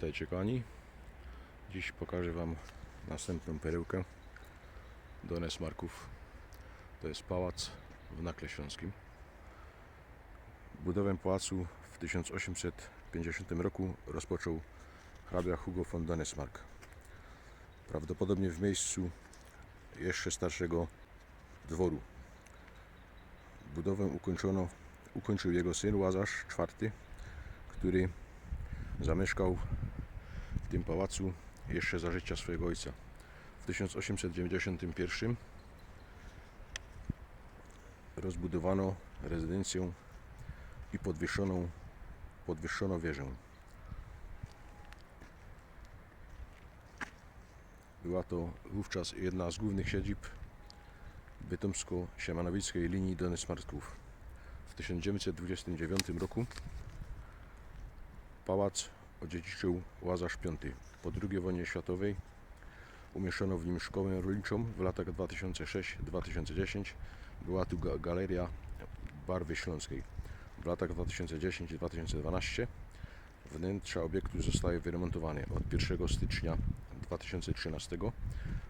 Witajcie kochani. Dziś pokażę Wam następną perełkę Dones Marków. To jest pałac w Nakle Śląskim. Budowę pałacu w 1850 roku rozpoczął hrabia Hugo von Donesmark. Prawdopodobnie w miejscu jeszcze starszego dworu. Budowę ukończono, ukończył jego syn Łazarz IV, który zamieszkał tym pałacu jeszcze za życia swojego ojca. W 1891 rozbudowano rezydencję i podwyższoną, podwyższono wieżę. Była to wówczas jedna z głównych siedzib bytomsko-siemianowickiej linii Donesmarków. W 1929 roku pałac odziedziczył Łazarz V. Po II wojnie światowej umieszczono w nim szkołę rolniczą w latach 2006-2010. Była tu ga- galeria barwy śląskiej. W latach 2010-2012 wnętrza obiektu zostały wyremontowane. Od 1 stycznia 2013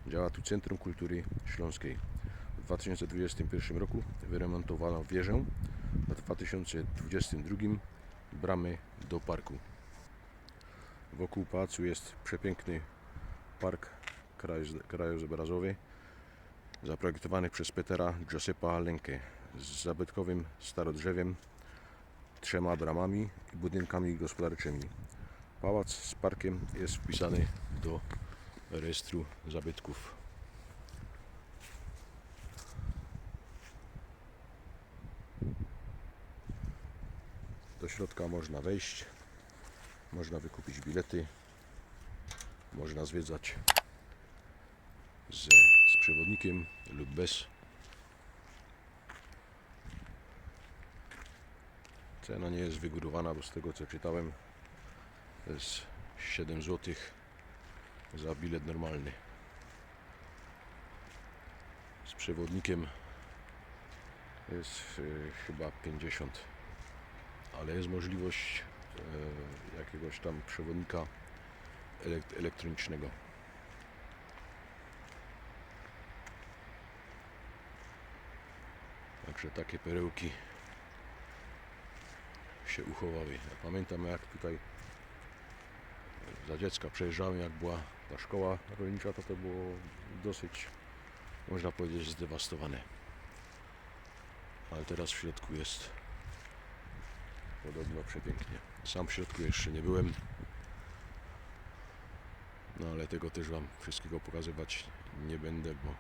działa tu Centrum Kultury Śląskiej. W 2021 roku wyremontowano wieżę, w 2022 bramy do parku. Wokół pałacu jest przepiękny park krajoz- krajobrazowy zaprojektowany przez Petera Giuseppa Lenkę z zabytkowym starodrzewiem, trzema bramami i budynkami gospodarczymi. Pałac z parkiem jest wpisany do rejestru zabytków. Do środka można wejść, można wykupić bilety, można zwiedzać z, z przewodnikiem lub bez. Cena nie jest wygórowana, bo z tego co czytałem to jest 7 zł za bilet normalny. Z przewodnikiem jest e, chyba 50 ale jest możliwość jakiegoś tam przewodnika elek- elektronicznego. Także takie perełki się uchowały. Ja pamiętam jak tutaj za dziecka przejeżdżałem, jak była ta szkoła rolnicza, to to było dosyć, można powiedzieć, zdewastowane. Ale teraz w środku jest podobno przepięknie. Sam w środku jeszcze nie byłem. No ale tego też Wam wszystkiego pokazywać nie będę, bo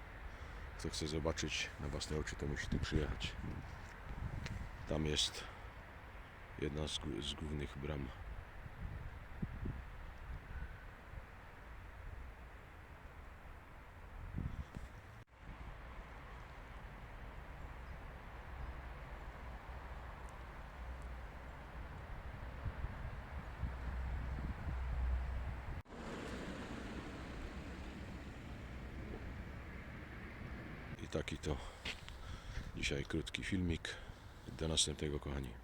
kto chce zobaczyć na własne oczy, to musi tu przyjechać. Tam jest jedna z, z głównych bram. Taki to dzisiaj krótki filmik. Do następnego, kochani.